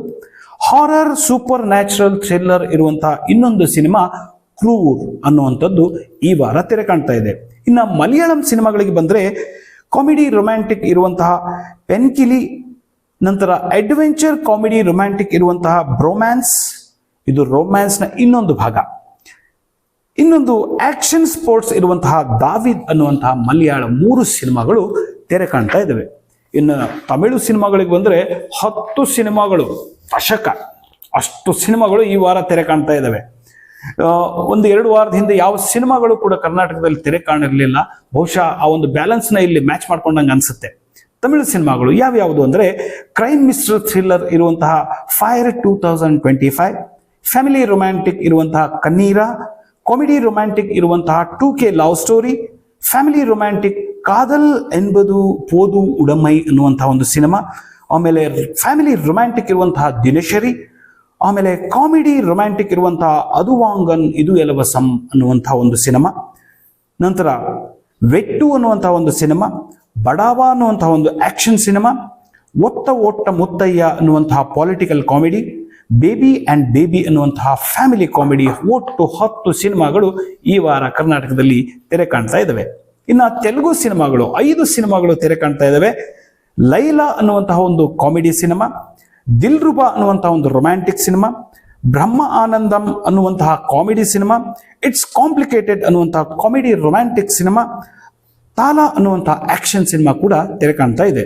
ಹಾರರ್ ಸೂಪರ್ ನ್ಯಾಚುರಲ್ ಥ್ರಿಲ್ಲರ್ ಇರುವಂತಹ ಇನ್ನೊಂದು ಸಿನಿಮಾ ಕ್ರೂರ್ ಅನ್ನುವಂಥದ್ದು ಈ ವಾರ ತೆರೆ ಕಾಣ್ತಾ ಇದೆ. ಇನ್ನು ಮಲಯಾಳಂ ಸಿನಿಮಾಗಳಿಗೆ ಬಂದರೆ ಕಾಮಿಡಿ ರೊಮ್ಯಾಂಟಿಕ್ ಇರುವಂತಹ ಪೆನ್ಕಿಲಿ ನಂತರ ಅಡ್ವೆಂಚರ್ ಕಾಮಿಡಿ ರೊಮ್ಯಾಂಟಿಕ್ ಇರುವಂತಹ ಬ್ರೊಮ್ಯಾನ್ಸ್ ಇದು ರೊಮ್ಯಾನ್ಸ್ನ ಇನ್ನೊಂದು ಭಾಗ. ಇನ್ನೊಂದು ಆಕ್ಷನ್ ಸ್ಪೋರ್ಟ್ಸ್ ಇರುವಂತಹ ದಾವಿದ್ ಅನ್ನುವಂತಹ ಮಲಯಾಳ ಮೂರು ಸಿನಿಮಾಗಳು ತೆರೆ ಕಾಣ್ತಾ ಇದ್ದಾವೆ ಇನ್ನು ತಮಿಳು ಸಿನಿಮಾಗಳಿಗೆ ಬಂದರೆ ಹತ್ತು ಸಿನಿಮಾಗಳು ದಶಕ. ಅಷ್ಟು ಸಿನಿಮಾಗಳು ಈ ವಾರ ತೆರೆ ಕಾಣ್ತಾ ಇದ್ದಾವೆ ಒಂದು ಎರಡು ವಾರದ ಹಿಂದೆ ಯಾವ ಸಿನಿಮಾಗಳು ಕೂಡ ಕರ್ನಾಟಕದಲ್ಲಿ ತೆರೆ ಕಾಣಿರಲಿಲ್ಲ ಬಹುಶಃ ಆ ಒಂದು ಬ್ಯಾಲೆನ್ಸ್ನ ಇಲ್ಲಿ ಮ್ಯಾಚ್ ಮಾಡ್ಕೊಂಡಂಗೆ ಅನಿಸುತ್ತೆ. ತಮಿಳು ಸಿನಿಮಾಗಳು ಯಾವ್ಯಾವುದು ಅಂದರೆ ಕ್ರೈಮ್ ಮಿಸ್ಟರ್ ಥ್ರಿಲ್ಲರ್ ಇರುವಂತಹ fire two thousand twenty five family romantic ಇರುವಂತಹ ಕನ್ನೀರ ಕಾಮಿಡಿ ರೊಮ್ಯಾಂಟಿಕ್ ಇರುವಂತಹ two K love story, family romantic Kadhal Enbadhu Podhu ಉಡಮೈ ಅನ್ನುವಂತಹ ಒಂದು ಸಿನಿಮಾ, ಆಮೇಲೆ ಫ್ಯಾಮಿಲಿ ರೊಮ್ಯಾಂಟಿಕ್ ಇರುವಂತಹ ದಿನಶರಿ ಆಮೇಲೆ ಕಾಮಿಡಿ ರೊಮ್ಯಾಂಟಿಕ್ ಇರುವಂತಹ ಅದುವಾಂಗನ್ ಇದು ಎಲವಸಂ ಅನ್ನುವಂತಹ ಒಂದು ಸಿನಿಮಾ. ನಂತರ ವೆಟ್ಟು ಅನ್ನುವಂತಹ ಒಂದು ಸಿನಿಮಾ, ಬಡಾವ ಅನ್ನುವಂತಹ ಒಂದು ಆಕ್ಷನ್ ಸಿನಿಮಾ, ಒತ್ತ ಒಟ್ಟ ಮುತ್ತಯ್ಯ ಅನ್ನುವಂತಹ political comedy baby and baby ಅನ್ನುವಂತಹ ಫ್ಯಾಮಿಲಿ ಕಾಮಿಡಿ ಒಟ್ಟು ಹತ್ತು ಸಿನಿಮಾಗಳು ಈ ವಾರ ಕರ್ನಾಟಕದಲ್ಲಿ ತೆರೆ ಕಾಣ್ತಾ ಇದ್ದಾವೆ ಇನ್ನು ತೆಲುಗು ಸಿನಿಮಾಗಳು, ಐದು ಸಿನಿಮಾಗಳು ತೆರೆ ಕಾಣ್ತಾ ಇದ್ದಾವೆ ಲೈಲಾ ಅನ್ನುವಂತಹ ಒಂದು ಕಾಮಿಡಿ ಸಿನಿಮಾ, ದಿಲ್ರುಬಾ ಅನ್ನುವಂತಹ ಒಂದು ರೊಮ್ಯಾಂಟಿಕ್ ಸಿನಿಮಾ, ಬ್ರಹ್ಮ ಆನಂದಂ ಅನ್ನುವಂತಹ ಕಾಮಿಡಿ ಸಿನಿಮಾ, ಇಟ್ಸ್ ಕಾಂಪ್ಲಿಕೇಟೆಡ್ ಅನ್ನುವಂತಹ ಕಾಮಿಡಿ ರೊಮ್ಯಾಂಟಿಕ್ ಸಿನಿಮಾ ತಾಲ ಅನ್ನುವಂಥ ಆಕ್ಷನ್ ಸಿನಿಮಾ ಕೂಡ ತೆರೆ ಕಾಣ್ತಾ ಇದೆ.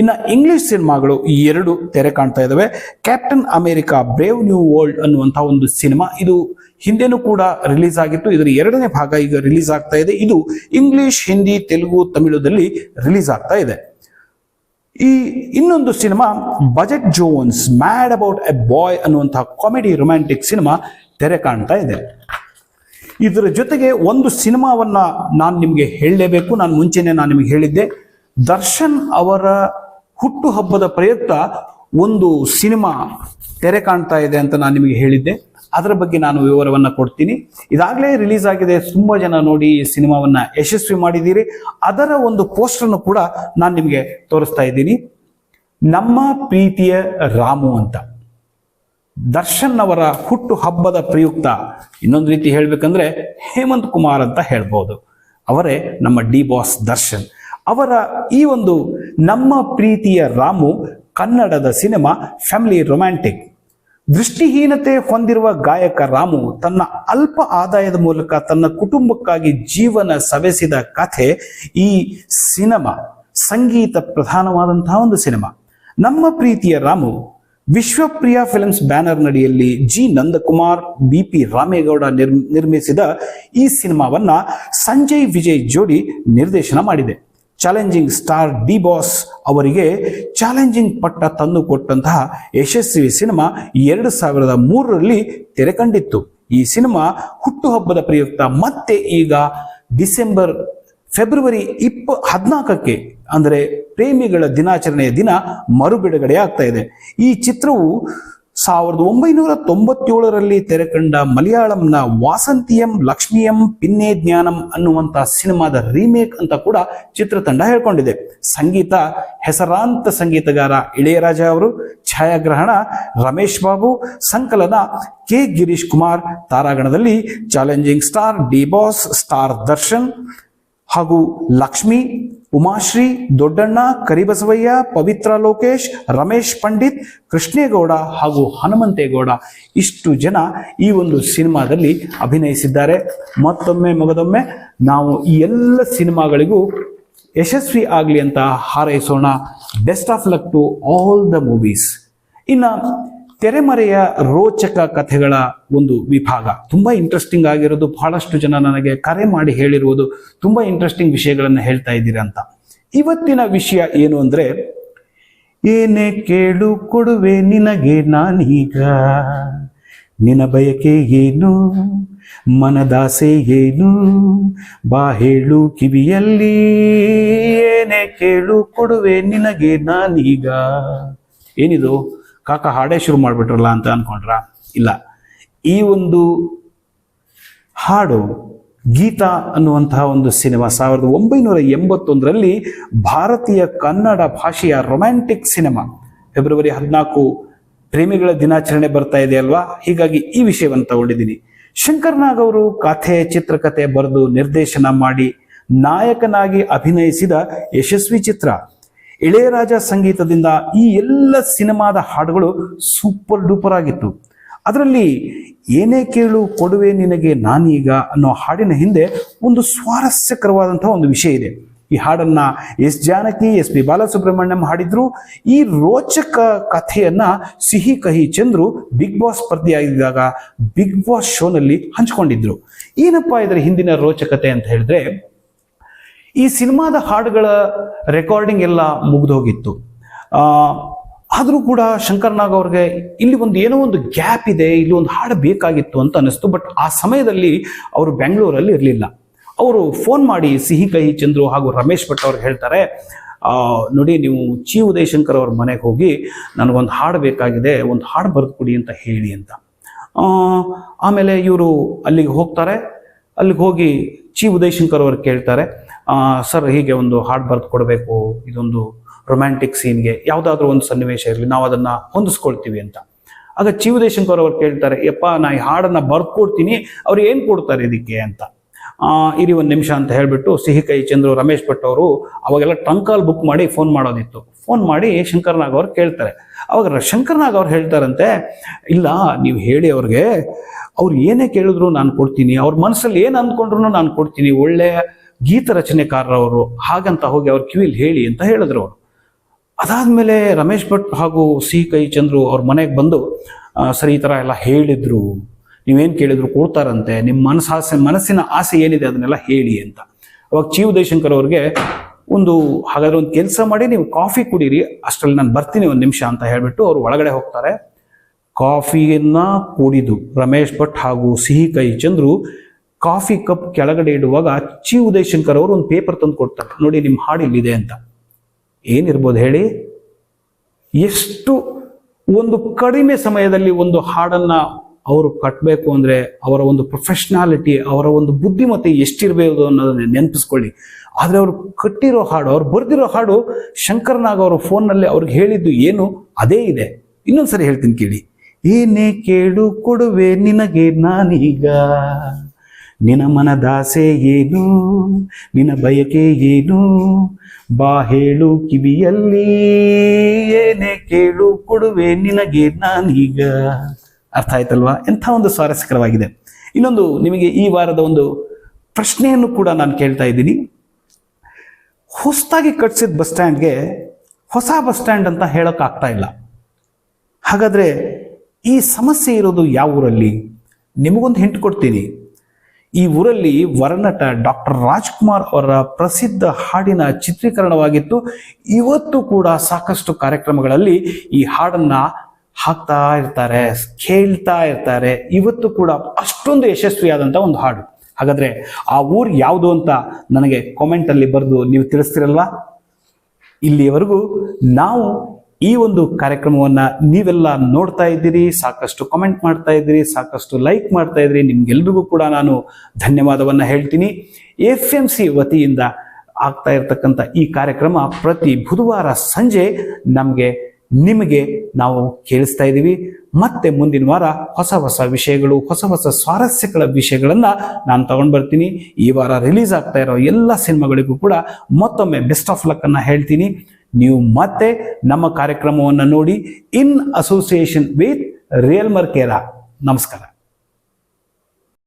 ಇನ್ನು ಇಂಗ್ಲಿಷ್ ಸಿನಿಮಾಗಳು ಈ ಎರಡು ತೆರೆ ಕಾಣ್ತಾ ಇದ್ದಾವೆ captain America brave new world ಅನ್ನುವಂಥ ಒಂದು ಸಿನಿಮಾ ಇದು ಹಿಂದೆನೂ ಕೂಡ ರಿಲೀಸ್ ಆಗಿತ್ತು. ಇದರ ಎರಡನೇ ಭಾಗ ಈಗ ರಿಲೀಸ್ ಆಗ್ತಾ ಇದೆ. ಇದು ಇಂಗ್ಲಿಷ್ ಹಿಂದಿ ತೆಲುಗು ತಮಿಳುದಲ್ಲಿ ರಿಲೀಸ್ ಆಗ್ತಾ ಇದೆ. ಈ ಇನ್ನೊಂದು cinema budget Jones mad about a boy ಅನ್ನುವಂತಹ ಕಾಮಿಡಿ ರೊಮ್ಯಾಂಟಿಕ್ ಸಿನಿಮಾ ತೆರೆ ಕಾಣ್ತಾ ಇದೆ. ಇದರ ಜೊತೆಗೆ ಒಂದು ಸಿನಿಮಾವನ್ನ ನಾನು ನಿಮಗೆ ಹೇಳಲೇಬೇಕು. ನಾನು ಮುಂಚೆನೆ ನಾನು ನಿಮಗೆ ಹೇಳಿದ್ದೆ. ದರ್ಶನ್ ಅವರ ಹುಟ್ಟುಹಬ್ಬದ ಪ್ರಯುಕ್ತ ಒಂದು ಸಿನಿಮಾ ತೆರೆ ಕಾಣ್ತಾ ಇದೆ ಅಂತ ನಾನು ನಿಮಗೆ ಹೇಳಿದ್ದೆ. ಅದರ ಬಗ್ಗೆ ನಾನು ವಿವರವನ್ನ ಕೊಡ್ತೀನಿ. ಇದಾಗಲೇ ರಿಲೀಸ್ ಆಗಿದೆ. ತುಂಬಾ ಜನ ನೋಡಿ ಈ ಸಿನಿಮಾವನ್ನ ಯಶಸ್ವಿ ಮಾಡಿದ್ದೀರಿ. ಅದರ ಒಂದು ಪೋಸ್ಟರ್ನು ಕೂಡ ನಾನು ನಿಮಗೆ ತೋರಿಸ್ತಾ ಇದ್ದೀನಿ. ನಮ್ಮ ಪ್ರೀತಿಯ ರಾಮು ಅಂತ. ದರ್ಶನ್ ಅವರ ಹುಟ್ಟು ಹಬ್ಬದ ಪ್ರಯುಕ್ತ. ಇನ್ನೊಂದು ರೀತಿ ಹೇಳಬೇಕಂದ್ರೆ ಹೇಮಂತ್ ಕುಮಾರ್ ಅಂತ ಹೇಳ್ಬೋದು. ಅವರೇ ನಮ್ಮ ಡಿ ಬಾಸ್ ದರ್ಶನ್. ಅವರ ಈ ಒಂದು ನಮ್ಮ ಪ್ರೀತಿಯ ರಾಮು ಕನ್ನಡದ ಸಿನಿಮಾ ಫ್ಯಾಮಿಲಿ ರೊಮ್ಯಾಂಟಿಕ್. ದೃಷ್ಟಿಹೀನತೆ ಹೊಂದಿರುವ ಗಾಯಕ ರಾಮು ತನ್ನ ಅಲ್ಪ ಆದಾಯದ ಮೂಲಕ ತನ್ನ ಕುಟುಂಬಕ್ಕಾಗಿ ಜೀವನ ಸವೆಸಿದ ಕಥೆ ಈ ಸಿನಿಮಾ, ಸಂಗೀತ ಪ್ರಧಾನವಾದಂತಹ ಒಂದು ಸಿನಿಮಾ. ನಮ್ಮ ಪ್ರೀತಿಯ Ramu Vishwapriya films banner ನಡಿಯಲ್ಲಿ G Nandakumar B P Ramegowda ನಿರ್ ನಿರ್ಮಿಸಿದ ಈ ಸಿನಿಮಾವನ್ನ ಸಂಜಯ್ ವಿಜಯ್ ಜೋಡಿ ನಿರ್ದೇಶನ ಮಾಡಿದೆ. ಚಾಲೆಂಜಿಂಗ್ ಸ್ಟಾರ್ ಡಿ ಬಾಸ್ ಅವರಿಗೆ ಚಾಲೆಂಜಿಂಗ್ ಪಟ್ಟ ತಂದು ಕೊಟ್ಟಂತಹ ಯಶಸ್ವಿ ಸಿನಿಮಾ ಎರಡು ಸಾವಿರದ ಮೂರರಲ್ಲಿ ತೆರೆ ಕಂಡಿತ್ತು ಈ ಸಿನಿಮಾ ಹುಟ್ಟುಹಬ್ಬದ ಪ್ರಯುಕ್ತ ಮತ್ತೆ ಈಗ ಡಿಸೆಂಬರ್ ಫೆಬ್ರವರಿ ಇಪ್ಪ ಹದಿನಾಲ್ಕಕ್ಕೆ ಅಂದರೆ ಪ್ರೇಮಿಗಳ ದಿನಾಚರಣೆಯ ದಿನ ಮರು ಬಿಡುಗಡೆ ಆಗ್ತಾ ಇದೆ. ಈ ಚಿತ್ರವು ಸಾವಿರದ ಒಂಬೈನೂರ ತೊಂಬತ್ತೇಳರಲ್ಲಿ ತೆರೆಕಂಡ ಮಲಯಾಳಂನ ವಾಸಂತಿಯಂ, ಲಕ್ಷ್ಮಿಯಂ, ಪಿನ್ನೆ ಜ್ಞಾನಂ ಅನ್ನುವಂಥ ಸಿನಿಮಾದ ರೀಮೇಕ್ ಅಂತ ಕೂಡ ಚಿತ್ರತಂಡ ಹೇಳ್ಕೊಂಡಿದೆ. ಸಂಗೀತ, ಹೆಸರಾಂತ ಸಂಗೀತಗಾರ ಇಳೆಯರಾಜ ಅವರು, ಛಾಯಾಗ್ರಹಣ ರಮೇಶ್ ಬಾಬು, ಸಂಕಲನ K Girish Kumar, ತಾರಾಗಣದಲ್ಲಿ challenging star D boss, star Darshan ಹಾಗೂ ಲಕ್ಷ್ಮಿ, ಉಮಾಶ್ರೀ, ದೊಡ್ಡಣ್ಣ, ಕರಿಬಸವಯ್ಯ, ಪವಿತ್ರ ಲೋಕೇಶ್, ರಮೇಶ್ ಪಂಡಿತ್, ಕೃಷ್ಣೇಗೌಡ ಹಾಗೂ ಹನುಮಂತೇಗೌಡ ಇಷ್ಟು ಜನ ಈ ಒಂದು ಸಿನಿಮಾದಲ್ಲಿ ಅಭಿನಯಿಸಿದ್ದಾರೆ. ಮತ್ತೊಮ್ಮೆ ಮಗದೊಮ್ಮೆ ನಾವು ಈ ಎಲ್ಲ ಸಿನಿಮಾಗಳಿಗೂ ಯಶಸ್ವಿ ಆಗಲಿ ಅಂತ ಹಾರೈಸೋಣ. Best of luck to all the movies. ಇನ್ನು ತೆರೆಮರೆಯ ರೋಚಕ ಕಥೆಗಳ ಒಂದು ವಿಭಾಗ. ತುಂಬಾ ಇಂಟ್ರೆಸ್ಟಿಂಗ್ ಆಗಿರೋದು, ಬಹಳಷ್ಟು ಜನ ನನಗೆ ಕರೆ ಮಾಡಿ ಹೇಳಿರುವುದು ತುಂಬಾ ಇಂಟ್ರೆಸ್ಟಿಂಗ್ ವಿಷಯಗಳನ್ನು ಹೇಳ್ತಾ ಇದ್ದೀರಾ ಅಂತ. ಇವತ್ತಿನ ವಿಷಯ ಏನು ಅಂದ್ರೆ, ಏನೇ ಕೇಳು ಕೊಡುವೆ ನಿನಗೆ ನಾನೀಗ. ನಿನ ಬಯಕೆ ಏನು? ಮನದಾಸೆ ಏನು? ಬಾ ಹೇಳು ಕಿವಿಯಲ್ಲಿ. ಏನೇ ಕೇಳು ಕೊಡುವೆ ನಿನಗೆ ನಾನೀಗ. ಏನಿದು? ಕಾಕ ಹಾಡೇ ಶುರು ಮಾಡಿಬಿಟ್ರಲ್ಲ ಅಂತ ಅನ್ಕೊಂಡ್ರ? ಇಲ್ಲ. ಈ ಒಂದು ಹಾಡು ಗೀತಾ ಅನ್ನುವಂತಹ ಒಂದು ಸಿನಿಮಾ ಸಾವಿರದ ಒಂಬೈನೂರ ಎಂಬತ್ತೊಂದರಲ್ಲಿ ಭಾರತೀಯ ಕನ್ನಡ ಭಾಷೆಯ ರೊಮ್ಯಾಂಟಿಕ್ ಸಿನಿಮಾ ಫೆಬ್ರವರಿ ಹದಿನಾಲ್ಕು ಪ್ರೇಮಿಗಳ ದಿನಾಚರಣೆ ಬರ್ತಾ ಇದೆ ಅಲ್ವಾ? ಹೀಗಾಗಿ ಈ ವಿಷಯವನ್ನು ತಗೊಂಡಿದ್ದೀನಿ. ಶಂಕರ್ನಾಗ್ ಅವರು ಕಥೆ, ಚಿತ್ರಕಥೆ ಬರೆದು ನಿರ್ದೇಶನ ಮಾಡಿ ನಾಯಕನಾಗಿ ಅಭಿನಯಿಸಿದ ಯಶಸ್ವಿ ಚಿತ್ರ. ಇಳೆಯರಾಜ ಸಂಗೀತದಿಂದ ಈ ಎಲ್ಲ ಸಿನಿಮಾದ ಹಾಡುಗಳು ಸೂಪರ್ ಡೂಪರ್ ಆಗಿತ್ತು. ಅದರಲ್ಲಿ ಏನೇ ಕೇಳು ಕೊಡುವೆ ನಿನಗೆ ನಾನೀಗ ಅನ್ನೋ ಹಾಡಿನ ಹಿಂದೆ ಒಂದು ಸ್ವಾರಸ್ಯಕರವಾದಂತಹ ಒಂದು ವಿಷಯ ಇದೆ. ಈ ಹಾಡನ್ನ S Janaki, S P Balasubrahmanyam ಹಾಡಿದ್ರು. ಈ ರೋಚಕ ಕಥೆಯನ್ನ ಸಿಹಿ ಕಹಿ ಚಂದ್ರು ಬಿಗ್ ಬಾಸ್ ಸ್ಪರ್ಧೆಯಾಗಿದ್ದಾಗ ಬಿಗ್ ಬಾಸ್ ಶೋನಲ್ಲಿ ಹಂಚಿಕೊಂಡಿದ್ರು. ಏನಪ್ಪಾ ಇದರ ಹಿಂದಿನ ರೋಚಕತೆ ಅಂತ ಹೇಳಿದ್ರೆ ಈ ಸಿನಿಮಾದ ಹಾಡುಗಳ ರೆಕಾರ್ಡಿಂಗ್ ಎಲ್ಲ ಮುಗಿದೋಗಿತ್ತು. ಆದರೂ ಕೂಡ ಶಂಕರ್ ನಾಗ್ ಅವ್ರಿಗೆ ಇಲ್ಲಿ ಒಂದು ಏನೋ ಒಂದು ಗ್ಯಾಪ್ ಇದೆ, ಇಲ್ಲಿ ಒಂದು ಹಾಡು ಬೇಕಾಗಿತ್ತು ಅಂತ ಅನಿಸ್ತು ಬಟ್ ಆ ಸಮಯದಲ್ಲಿ ಅವರು ಬೆಂಗಳೂರಲ್ಲಿ ಇರಲಿಲ್ಲ. ಅವರು ಫೋನ್ ಮಾಡಿ ಸಿಹಿ ಕಹಿ ಚಂದ್ರು ಹಾಗೂ ರಮೇಶ್ ಭಟ್ ಅವ್ರು ಹೇಳ್ತಾರೆ ನೋಡಿ ನೀವು ಚಿ ಉದಯಶಂಕರ್ ಅವ್ರ ಮನೆಗೆ ಹೋಗಿ ನನಗೊಂದು ಹಾಡು ಬೇಕಾಗಿದೆ, ಒಂದು ಹಾಡು ಬರೆದು ಕೊಡಿ ಅಂತ ಹೇಳಿ ಅಂತ. ಆಮೇಲೆ ಇವರು ಅಲ್ಲಿಗೆ ಹೋಗ್ತಾರೆ, ಅಲ್ಲಿಗೆ ಹೋಗಿ ಚಿ ಉದಯಶಂಕರ್ ಅವ್ರು ಕೇಳ್ತಾರೆ ಸರ್, ಹೀಗೆ ಒಂದು ಹಾಡು ಬರೆದು ಕೊಡಬೇಕು, ಇದೊಂದು ರೊಮ್ಯಾಂಟಿಕ್ ಸೀನ್ಗೆ ಯಾವುದಾದ್ರೂ ಒಂದು ಸನ್ನಿವೇಶ ಇರಲಿ, ನಾವು ಅದನ್ನು ಹೊಂದಿಸ್ಕೊಳ್ತೀವಿ ಅಂತ. ಆಗ ಚಿ ಉದಯಶಂಕರ್ ಅವ್ರು ಕೇಳ್ತಾರೆ, ಯಪ್ಪ, ನಾ ಈ ಹಾಡನ್ನು ಬರ್ದು ಕೊಡ್ತೀನಿ, ಅವ್ರು ಏನು ಕೊಡ್ತಾರೆ ಇದಕ್ಕೆ? ಅಂತ. ಇರಿ ಒಂದು ನಿಮಿಷ ಅಂತ ಹೇಳಿಬಿಟ್ಟು ಸಿಹಿ ಕೈ ಚಂದ್ರು ರಮೇಶ್ ಭಟ್ ಅವರು ಅವಾಗೆಲ್ಲ ಟ್ರಂಕಾಲ್ ಬುಕ್ ಮಾಡಿ ಫೋನ್ ಮಾಡೋದಿತ್ತು. ಫೋನ್ ಮಾಡಿ ಶಂಕರ್ನಾಗ್ ಅವ್ರು ಕೇಳ್ತಾರೆ. ಅವಾಗ ಶಂಕರ್ನಾಗ್ ಶಂಕರ್ ನಾಗ್ ಅವ್ರು ಹೇಳ್ತಾರಂತೆ, ಇಲ್ಲ, ನೀವು ಹೇಳಿ ಅವ್ರಿಗೆ, ಅವ್ರು ಏನೇ ಕೇಳಿದ್ರು ನಾನು ಕೊಡ್ತೀನಿ, ಅವ್ರ ಮನಸ್ಸಲ್ಲಿ ಏನು ಅಂದ್ಕೊಂಡ್ರು ನಾನು ಕೊಡ್ತೀನಿ, ಒಳ್ಳೆ ಗೀತ ರಚನೆಕಾರರವರು ಹಾಗಂತ ಹೋಗಿ ಅವ್ರ ಕಿವಿಲಿ ಹೇಳಿ ಅಂತ ಹೇಳಿದ್ರು ಅವರು. ಅದಾದ್ಮೇಲೆ ರಮೇಶ್ ಭಟ್ ಹಾಗೂ ಸಿ ಕೈ ಚಂದ್ರು ಅವ್ರ ಮನೆಗೆ ಬಂದು ಸರಿ, ಈ ಥರ ಎಲ್ಲ ಹೇಳಿದರು. ನೀವೇನು ಕೇಳಿದ್ರು ಕೊಡ್ತಾರಂತೆ. ನಿಮ್ಮ ಮನಸ್ಸು ಆಸೆ, ಮನಸ್ಸಿನ ಆಸೆ ಏನಿದೆ ಅದನ್ನೆಲ್ಲ ಹೇಳಿ ಅಂತ. ಅವಾಗ ಚೀವ್ ಉದಯಶಂಕರ್ ಅವ್ರಿಗೆ, ಒಂದು, ಹಾಗಾದ್ರೆ ಒಂದು ಕೆಲಸ ಮಾಡಿ ನೀವು ಕಾಫಿ ಕುಡೀರಿ, ಅಷ್ಟರಲ್ಲಿ ನಾನು ಬರ್ತೀನಿ ಒಂದು ನಿಮಿಷ ಅಂತ ಹೇಳಿಬಿಟ್ಟು ಅವರು ಒಳಗಡೆ ಹೋಗ್ತಾರೆ. ಕಾಫಿಯನ್ನು ಕುಡಿದು ರಮೇಶ್ ಭಟ್ ಹಾಗೂ ಸಿಹಿ ಕೈ ಚಂದ್ರು ಕಾಫಿ ಕಪ್ ಕೆಳಗಡೆ ಇಡುವಾಗ ಚಿ ಉದಯಶಂಕರ್ ಅವರು ಒಂದು ಪೇಪರ್ ತಂದು ಕೊಡ್ತಾರೆ. ನೋಡಿ ನಿಮ್ಮ ಹಾಡು ಇಲ್ಲಿದೆ ಅಂತ. ಏನಿರ್ಬೋದು ಹೇಳಿ? ಎಷ್ಟು ಒಂದು ಕಡಿಮೆ ಸಮಯದಲ್ಲಿ ಒಂದು ಹಾಡನ್ನ ಅವರು ಕಟ್ಟಬೇಕು ಅಂದ್ರೆ ಅವರ ಒಂದು ಪ್ರೊಫೆಷ್ನಾಲಿಟಿ ಅವರ ಒಂದು ಬುದ್ಧಿಮತ್ತೆ ಎಷ್ಟಿರಬೇಕು ಅನ್ನೋದನ್ನ ನೆನಪಿಸ್ಕೊಳ್ಳಿ. ಆದ್ರೆ ಅವರು ಕಟ್ಟಿರೋ ಹಾಡು, ಅವ್ರು ಬರೆದಿರೋ ಹಾಡು ಶಂಕರ್ನಾಗ್ ಅವರ ಫೋನ್ನಲ್ಲಿ ಅವ್ರಿಗೆ ಹೇಳಿದ್ದು ಏನು? ಅದೇ ಇದೆ. ಇನ್ನೊಂದ್ಸರಿ ಹೇಳ್ತೀನಿ ಕೇಳಿ. ಏನೇ ಕೇಳು ಕೊಡುವೆ ನಿನಗೆ ನಾನೀಗ. ನಿನ ಮನದಾಸೆ ಏನು? ನಿನ ಬಯಕೆ ಏನು? ಬಾ ಹೇಳು ಕಿವಿಯಲ್ಲಿ, ಏನೇ ಕೇಳು ಕೊಡುವೆ ನಿನಗೆ ನಾನೀಗ. ಅರ್ಥ ಆಯ್ತಲ್ವಾ? ಎಂಥ ಒಂದು ಸ್ವಾರಸ್ಯಕರವಾಗಿದೆ. ಇನ್ನೊಂದು ನಿಮಗೆ ಈ ವಾರದ ಒಂದು ಪ್ರಶ್ನೆಯನ್ನು ಕೂಡ ನಾನು ಕೇಳ್ತಾ ಇದ್ದೀನಿ. ಹೊಸದಾಗಿ ಕಟ್ಸಿದ ಬಸ್ ಸ್ಟ್ಯಾಂಡ್ಗೆ ಹೊಸ ಬಸ್ ಸ್ಟ್ಯಾಂಡ್ ಅಂತ ಹೇಳೋಕ್ಕಾಗ್ತಾ ಇಲ್ಲ. ಹಾಗಾದರೆ ಈ ಸಮಸ್ಯೆ ಇರೋದು ಯಾವ ಊರಲ್ಲಿ? ನಿಮಗೊಂದು ಹಿಂಟ್ ಕೊಡ್ತೀನಿ. ಈ ಊರಲ್ಲಿ ವರನಟ ಡಾಕ್ಟರ್ ರಾಜ್ಕುಮಾರ್ ಅವರ ಪ್ರಸಿದ್ಧ ಹಾಡಿನ ಚಿತ್ರೀಕರಣವಾಗಿತ್ತು. ಇವತ್ತು ಕೂಡ ಸಾಕಷ್ಟು ಕಾರ್ಯಕ್ರಮಗಳಲ್ಲಿ ಈ ಹಾಡನ್ನ ಹಾಕ್ತಾ ಇರ್ತಾರೆ, ಕೇಳ್ತಾ ಇರ್ತಾರೆ. ಇವತ್ತು ಕೂಡ ಅಷ್ಟೊಂದು ಯಶಸ್ವಿಯಾದಂಥ ಒಂದು ಹಾಡು. ಹಾಗಾದ್ರೆ ಆ ಊರು ಯಾವುದು ಅಂತ ನನಗೆ ಕಾಮೆಂಟಲ್ಲಿ ಬರೆದು ನೀವು ತಿಳಿಸ್ತಿರಲ್ವಾ? ಇಲ್ಲಿಯವರೆಗೂ ನಾವು ಈ ಒಂದು ಕಾರ್ಯಕ್ರಮವನ್ನ ನೀವೆಲ್ಲ ನೋಡ್ತಾ ಇದ್ದೀರಿ, ಸಾಕಷ್ಟು ಕಮೆಂಟ್ ಮಾಡ್ತಾ ಇದ್ದೀರಿ, ಸಾಕಷ್ಟು ಲೈಕ್ ಮಾಡ್ತಾ ಇದ್ದೀರಿ. ನಿಮ್ಗೆಲ್ರಿಗೂ ಕೂಡ ನಾನು ಧನ್ಯವಾದವನ್ನ ಹೇಳ್ತೀನಿ. ಎಫ್ ಎಂ ಸಿ ವತಿಯಿಂದ ಆಗ್ತಾ ಇರತಕ್ಕಂಥ ಈ ಕಾರ್ಯಕ್ರಮ ಪ್ರತಿ ಬುಧವಾರ ಸಂಜೆ ನಮಗೆ, ನಿಮಗೆ ನಾವು ಕೇಳಿಸ್ತಾ ಇದ್ದೀವಿ. ಮತ್ತೆ ಮುಂದಿನ ವಾರ ಹೊಸ ಹೊಸ ವಿಷಯಗಳು, ಹೊಸ ಹೊಸ ಸ್ವಾರಸ್ಯಗಳ ವಿಷಯಗಳನ್ನು ನಾನು ತಗೊಂಡು ಬರ್ತೀನಿ. ಈ ವಾರ ರಿಲೀಸ್ ಆಗ್ತಾ ಇರೋ ಎಲ್ಲ ಸಿನಿಮಾಗಳಿಗೂ ಕೂಡ ಮತ್ತೊಮ್ಮೆ ಬೆಸ್ಟ್ ಆಫ್ ಲಕ್ ಅನ್ನ ಹೇಳ್ತೀನಿ. ನೀವು ಮತ್ತೆ ನಮ್ಮ ಕಾರ್ಯಕ್ರಮವನ್ನು ನೋಡಿ in association with real Mercara ನಮಸ್ಕಾರ.